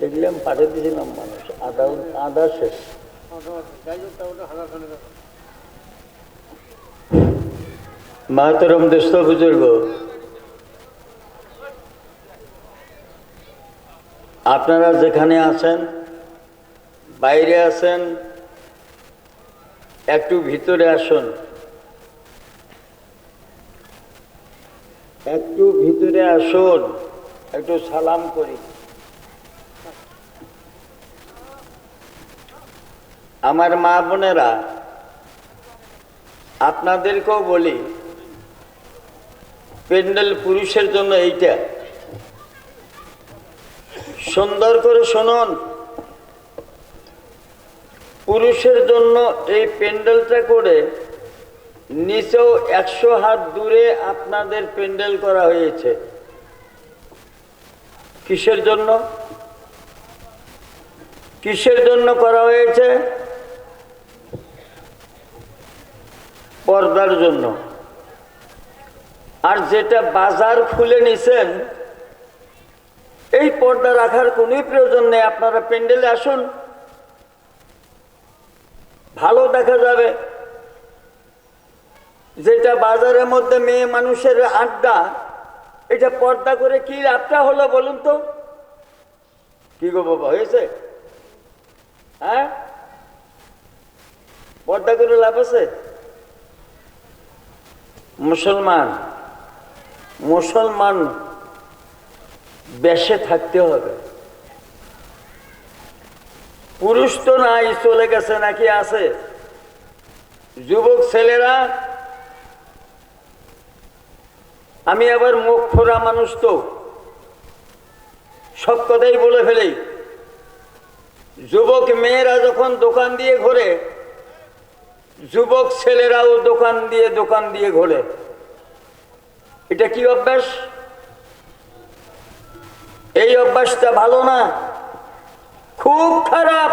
দেখলাম পাঠিয়ে দিয়েছিলাম মানুষ। আদা আদা শেষ। মাহতরম দোস্ত বুজুর্গ। আপনারা যেখানে আছেন, বাইরে আছেন, একটু ভিতরে আসুন। একটু ভিতরে আসুন, একটু সালাম করি। আমার মা বোনেরা, আপনাদেরকেও বলি, প্যান্ডেল পুরুষের জন্য এইটা। সুন্দর করে শুনুন, পুরুষের জন্য এই প্যান্ডেলটা করে নিচেও একশো হাত দূরে আপনাদের প্যান্ডেল করা হয়েছে। কিসের জন্য? কিসের জন্য করা হয়েছে? পর্দার জন্য। আর যেটা বাজার খুলে নিছেন, এই পর্দা রাখার কোনই প্রয়োজন নেই। আপনারা প্যান্ডেলে আসুন। ভালো দেখা যাবে। যেটা বাজারের মধ্যে মেয়ে মানুষের আড্ডা, এটা পর্দা করে কি লাভটা হলো বলুন তো? কি গো বাবা, হয়েছে? হ্যাঁ? পর্দা করে লাভ আছে? মুসলমান মুসলমান বেশে থাকতে হবে। পুরুষ তো নাই, চলে গেছে নাকি আছে? যুবক ছেলেরা আমি আবার মুখ ফোরা মানুষ তো। সব কথাই বলে ফেলি। যুবক মেয়েরা যখন দোকান দিয়ে ঘোরে, যুবক ছেলেরাও দোকান দিয়ে দোকান দিয়ে ঘোরে। এটা কি অভ্যাস? এই অভ্যাসটা ভালো না? খুব খারাপ।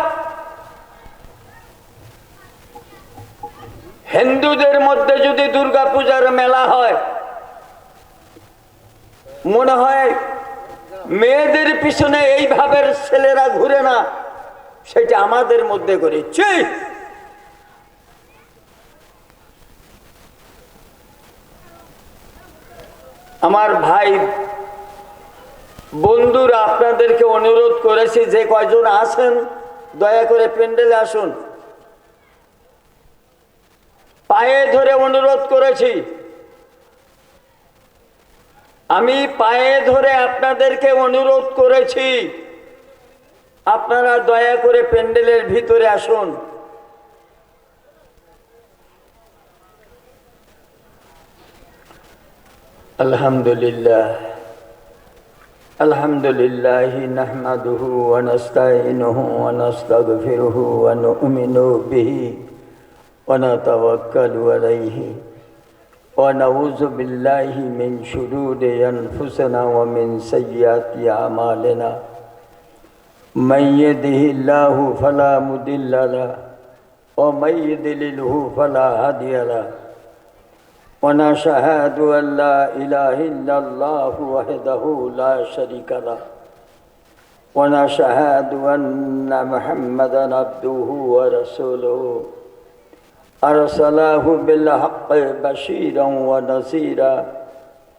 হিন্দুদের মধ্যে যদি দুর্গা পূজার মেলা হয় মনে হয় মেয়েদের পিছনে এইভাবে ছেলেরা ঘুরে না, সেটা আমাদের মধ্যে করে ছি! আমার ভাই, বন্ধুরা, আপনাদেরকে অনুরোধ করেছি যে কয়জন আছেন, দয়া করে প্যান্ডেলে আসুন। পায়ে ধরে অনুরোধ করেছি আমি পায়ে ধরে আপনাদেরকে অনুরোধ করেছি আপনারা দয়া করে প্যান্ডেলের ভিতরে আসুন আলহামদুলিল্লাহ الحمد لله نحمده ونستعينه ونستغفره ونؤمن به ونتوكل عليه ونعوذ بالله من شرور أنفسنا ومن سيئات أعمالنا. من يده الله فلا مضل له ومن يضلله فلا هادي له. ونشهد أن لا إله إلا الله وحده لا شريك له. ونشهد أن محمدا عبده ورسوله. أرسله بالحق بشيرا ونذيرا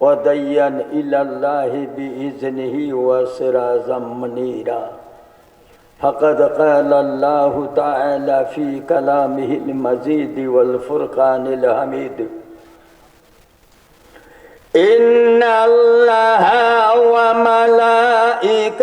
وديا إلى الله بإذنه وسراجا منيرا. فقد قال الله تعالى في كلامه المزيد والفرقان الحميد. إن الله وملائكته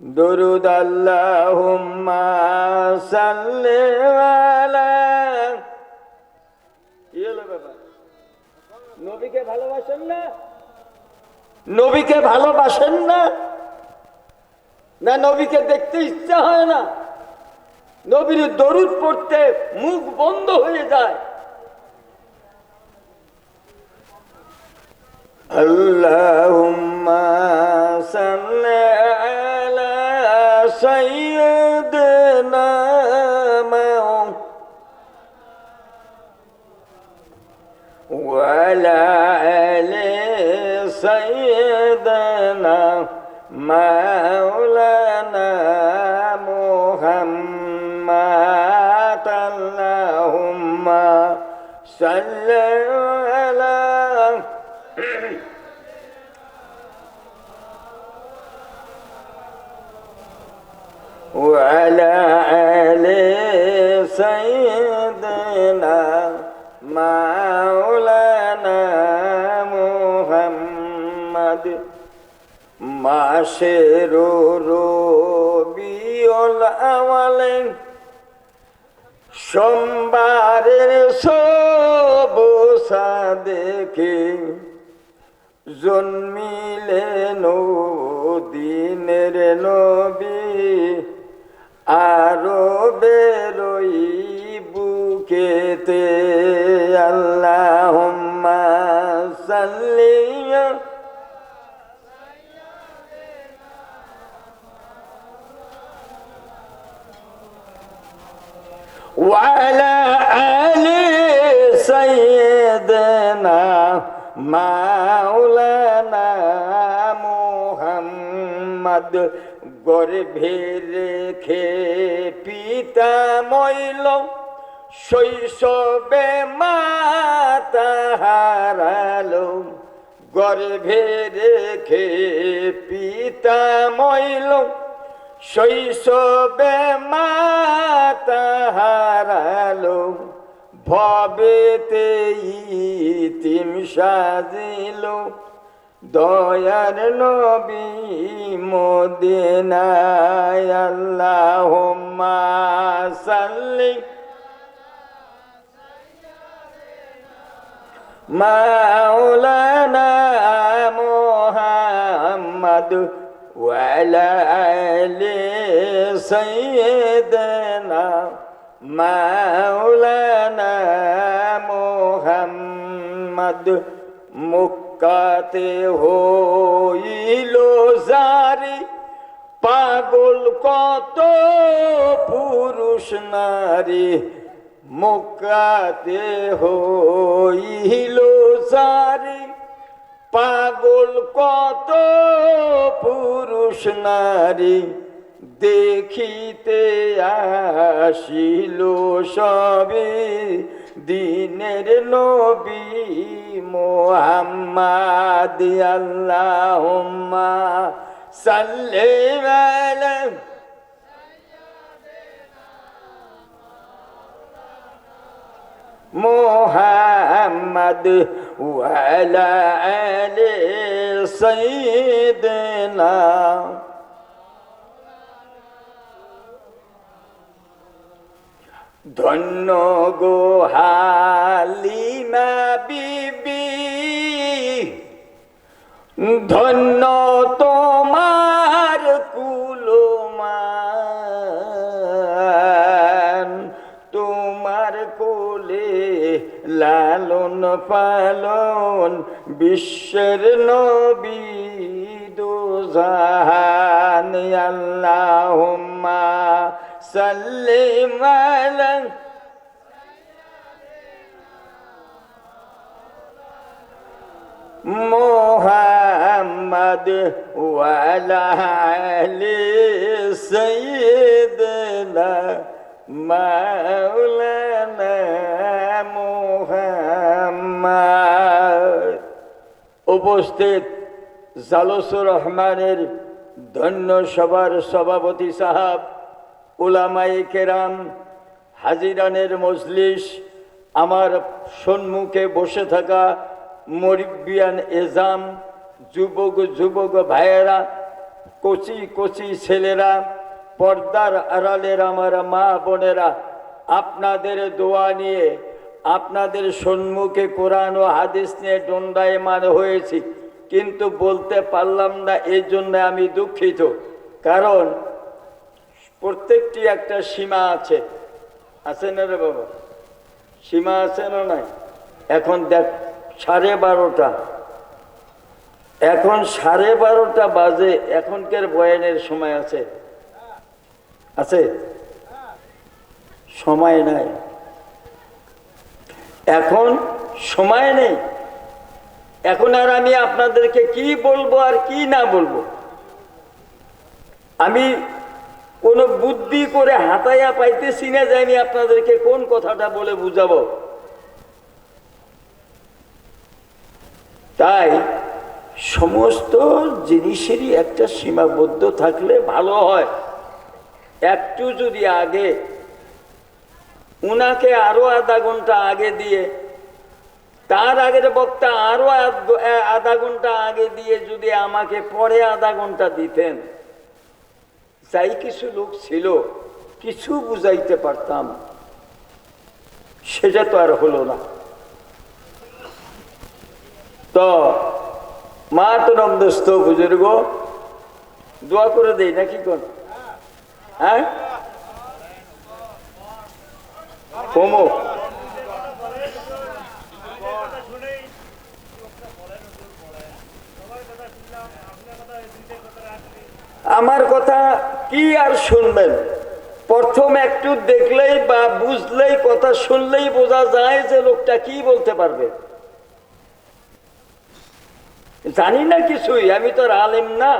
درود اللهم صل على কি হলো ব্যাপার নবীকে ভালোবাসেন না নবীকে ভালোবাসেন না না নবীকে দেখতে ইচ্ছা হয় না নবীর দরুদ পড়তে মুখ বন্ধ হয়ে যায় اللهم صل مولانا محمد اللهم صل على وعلى آل سيدنا مولانا মাসের রবিউল আওয়ালে সোমবারের সবসা দেখে জন্মিলেন দিনের নবী আরও বেরোই বুকেতে আল্লাহ وعلى آل سيدنا مولانا محمد গর্ভে রেখে পিতা মইল শৈশবে মাতা হারালো গর্ভে রেখে পিতা মইল শৈশবে মাতা হারালো ভবেতে ইতিম সাজিল। দয়ার নবী মদিনায় আল্লাহুম্মা সাল্লি। মাওলানা মুহাম্মদ وعلى آل سيدنا مولانا محمد মুক্কাতে হইল জারি পাগল কত পুরুষ নারী মুক্কাতে হইল জারি পাগল কত পুরুষ নারী দেখিতে আসিল সবে দিনের নবী মোহাম্মদ আল্লাহুম্মা সাল্লি মোহাম্মদ ওয়ালা আলে সৈদনা ধন্য গো হালিমা বিবি ধন্য তোমার লালন পালন বিশ্বের নবী দুজাহান আল্লাহুম্মা সাল্লিম আলা মোহাম্মদ ওয়ালা আলি সৈয়দনা মাওলানা মোহাম্মদ। উপস্থিত জালসুর রহমানের ধন্য সভার সভাপতি সাহাব উলামাই কেরাম, হাজিরানের মজলিস, আমার সম্মুখে বসে থাকা মরিবিয়ান এজাম, যুবক যুবক ভাইয়েরা, কচি কচি ছেলেরা, পর্দার আড়ালের আমার মা বোনেরা, আপনাদের দোয়া নিয়ে আপনাদের সম্মুখে কোরআন ও হাদিস নিয়ে দণ্ডায়মান হয়েছি, কিন্তু বলতে পারলাম না এই জন্য আমি দুঃখিত। কারণ প্রত্যেকটি একটা সীমা আছে। আছে না রে বাবা? সীমা আছে না নাই? এখন দেখ, সাড়ে বারোটা। এখন সাড়ে বারোটা বাজে, এখনকার বয়ানের সময় আছে। আছে? সময় নাই। এখন সময় নেই। এখন আর আমি আপনাদেরকে কি বলব আর কি না বলব? আমি কোনো বুদ্ধি করে হাতাইয়া পাইতেছি না যে আমি আপনাদেরকে কোন কথাটা বলে বুঝাবো। তাই সমস্ত জিনিসেরই একটা সীমাবদ্ধ থাকলে ভালো হয়। একটু যদি আগে উনাকে আরও আধা ঘণ্টা আগে দিয়ে, তার আগের বক্তা আরও আধ- ঘণ্টা আগে দিয়ে যদি আমাকে পরে আধা ঘণ্টা দিতেন, যাই কিছু লোক ছিল, কিছু বুঝাইতে পারতাম, সেটা তো আর হলো না। তো মা তো নমদস্ত বুজুর্গ, দোয়া করে দেই নাকি কোন? হ্যাঁ? কমো আমার কথা কি আর শুনবেন? প্রথম একটু দেখলেই বা বুঝলেই, কথা শুনলেই বোঝা যায় যে লোকটা কি বলতে পারবে। জানি না কিছুই, আমি তো আলেম না।